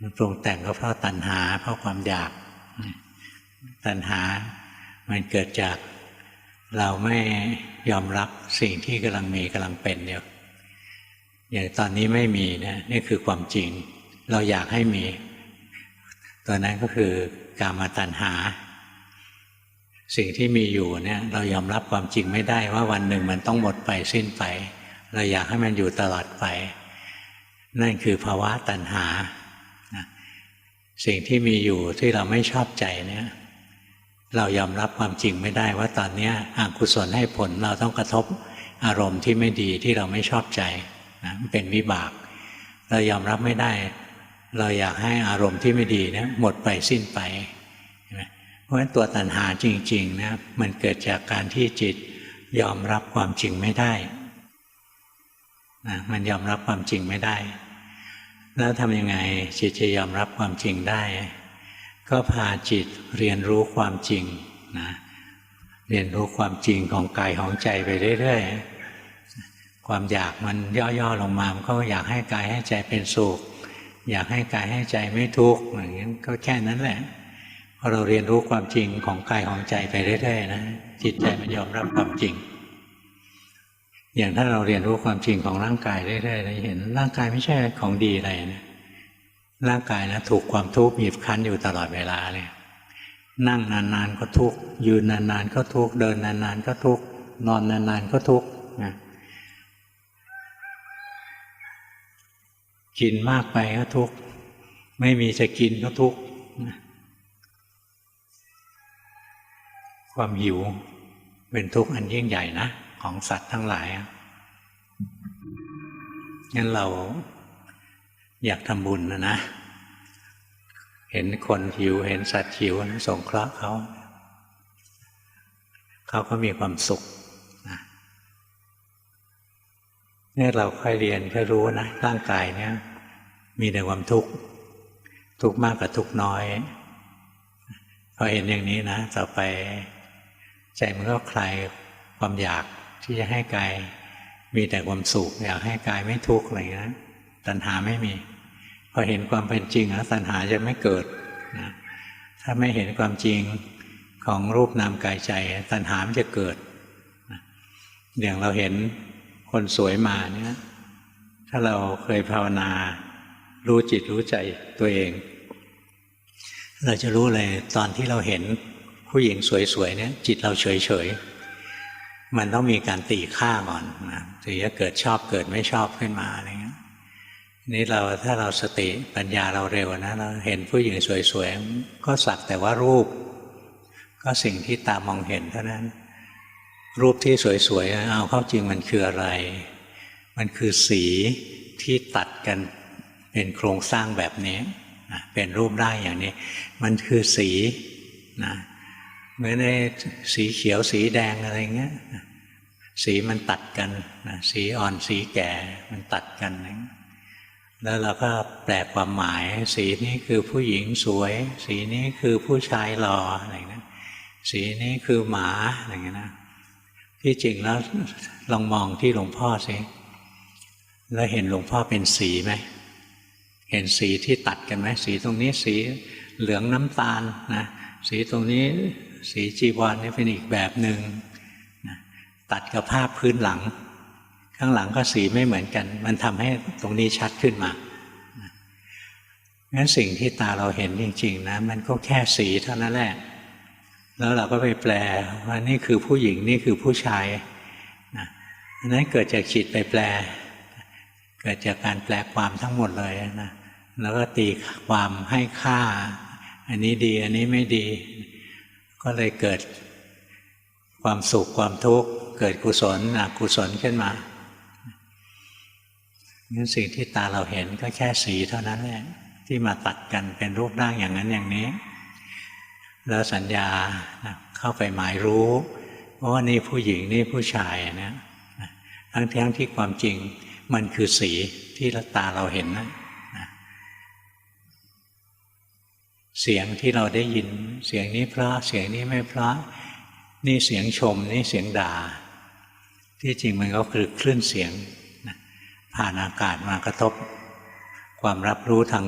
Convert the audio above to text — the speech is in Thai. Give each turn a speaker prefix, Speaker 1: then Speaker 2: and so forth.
Speaker 1: มันปรุงแต่งก็เพราะตัณหา เพราะความอยาก ตัณหามันเกิดจากเราไม่ยอมรับสิ่งที่กำลังมีกำลังเป็นอยู่อย่างตอนนี้ไม่มีนะนี่คือความจริง เราอยากให้มี ตัวนั้นก็คือกามาตัณหา สิ่งที่มีอยู่เนี่ยเรายอมรับความจริงไม่ได้ว่าวันหนึ่งมันต้องหมดไปสิ้นไป เราอยากให้มันอยู่ตลอดไป นั่นคือภาวะตัณหา สิ่งที่มีอยู่ที่เราไม่ชอบใจเนี่ยเรายอมรับความจริงไม่ได้ว่าตอนนี้อกุศลให้ผลเราต้องกระทบอารมณ์ที่ไม่ดีที่เราไม่ชอบใจนะมันเป็นวิบาก เรายอมรับไม่ได้ เราอยากให้อารมณ์ที่ไม่ดีเนี่ยหมดไปสิ้นไป เพราะฉะนั้นตัวตัณหาจริงๆนะมันเกิดจากการที่จิตยอมรับความจริงไม่ได้นะมันยอมรับความจริงไม่ได้ แล้วทำยังไงจิตจะยอมรับความจริงได้ ก็พาจิตเรียนรู้ความจริงนะเรียนรู้ความจริงของกายของใจไปเรื่อยๆ ความอยากมันย่อๆลงมามันก็อยากให้กายให้ใจเป็นสุข อยากให้กายให้ใจไม่ทุกข์อย่างนี้ก็แค่นั้นแหละพอเราเรียนรู้ความจริงของกายของใจไปเรื่อยๆนะจิตใจมันยอมรับความจริง อย่างถ้าเราเรียนรู้ความจริงของร่างกายเรื่อยๆเราเห็นร่างกายไม่ใช่ของดีอะไรนะร่างกายนะถูกความทุกข์บีบคั้นอยู่ตลอดเวลาเลยนั่งนานๆก็ทุกข์ยืนนานๆก็ทุกข์เดินนานๆก็ทุกข์นอนนานๆก็ทุกข์นะกินมากไปก็ทุกข์ไม่มีจะกินก็ทุกข์ความหิวเป็นทุกข์อันยิ่งใหญ่นะ ของสัตว์ทั้งหลายงั้นเราอยากทำบุญนะนะ เห็นคนหิว เห็นสัตว์หิวนะสงเคราะห์เขา เขาก็มีความสุขนะเนี่ยเราค่อยเรียนค่อยรู้นะร่างกายเนี่ย มีแต่ความทุกข์ ทุกข์มากกับทุกข์น้อยพอเห็นอย่างนี้นะ ต่อไปใจมันก็คลายความอยาก ที่จะให้กายมีแต่ความสุขอยากให้กายไม่ทุกข์อะไรอย่างนี้ตัณหาไม่มี พอเห็นความเป็นจริงแล้วตัณหาจะไม่เกิดนะถ้าไม่เห็นความจริงของรูปนามกายใจ ตัณหามันจะเกิดนะอย่างเราเห็นคนสวยมาเนี่ยถ้าเราเคยภาวนา รู้จิตรู้ใจตัวเอง เราจะรู้เลยตอนที่เราเห็นผู้หญิงสวยๆเนี่ยจิตเราเฉยๆ มันต้องมีการตีค่าก่อนนะถึงจะเกิดชอบเกิดไม่ชอบขึ้นมาอะไรเงี้ยนี่เราถ้าเราสติปัญญาเราเร็วนะเราเห็นผู้หญิงสวยๆ ก็สักแต่ว่ารูป ก็สิ่งที่ตามองเห็นเท่านั้น รูปที่สวยๆเอาเข้าจริงมันคืออะไร มันคือสีที่ตัดกันเป็นโครงสร้างแบบนี้เป็นรูปได้อย่างนี้ มันคือสีนะ เหมือนในสีเขียวสีแดงอะไรเงี้ยสีมันตัดกันสีอ่อนสีแก่มันตัดกัน แล้วเราก็แปลความหมาย สีนี้คือผู้หญิงสวย สีนี้คือผู้ชายหล่ออะไรเงี้ยสีนี้คือหมาอะไรเงี้ยนะที่จริงแล้วลองมองที่หลวงพ่อสิแล้วเห็นหลวงพ่อเป็นสีไหมเห็นสีที่ตัดกันไหมสีตรงนี้สีเหลืองน้ำตาลนะสีตรงนี้ สีจีวรนี่เป็นอีกแบบหนึ่งตัดกับภาพพื้นหลัง ข้างหลังก็สีไม่เหมือนกัน มันทำให้ตรงนี้ชัดขึ้นมางั้นสิ่งที่ตาเราเห็นจริง ๆ นะ มันก็แค่สีเท่านั้นแหละ แล้วเราก็ไปแปลว่านี่คือผู้หญิงนี่คือผู้ชายนะนั้นเกิดจากจิตไปแปล เกิดจากการแปลความทั้งหมดเลยนะแล้วก็ตีความให้ค่า อันนี้ดีอันนี้ไม่ดี ก็เลยเกิดความสุขความทุกข์เกิดกุศลอกุศลขึ้นมางั้นสิ่งที่ตาเราเห็นก็แค่สีเท่านั้นแหละที่มาตัดกันเป็นรูปร่างอย่างนั้นอย่างนี้ แล้วสัญญาเข้าไปหมายรู้ว่านี่ผู้หญิงนี่ผู้ชายนะทั้งทั้งที่ความจริงมันคือสีที่ตาเราเห็นนะ เสียงที่เราได้ยิน เสียงนี้เพราะเสียงนี้ไม่เพราะนี่เสียงชมนี่เสียงด่า ที่จริงมันก็คือคลื่นเสียงผ่านอากาศมากระทบ ความรับรู้ทาง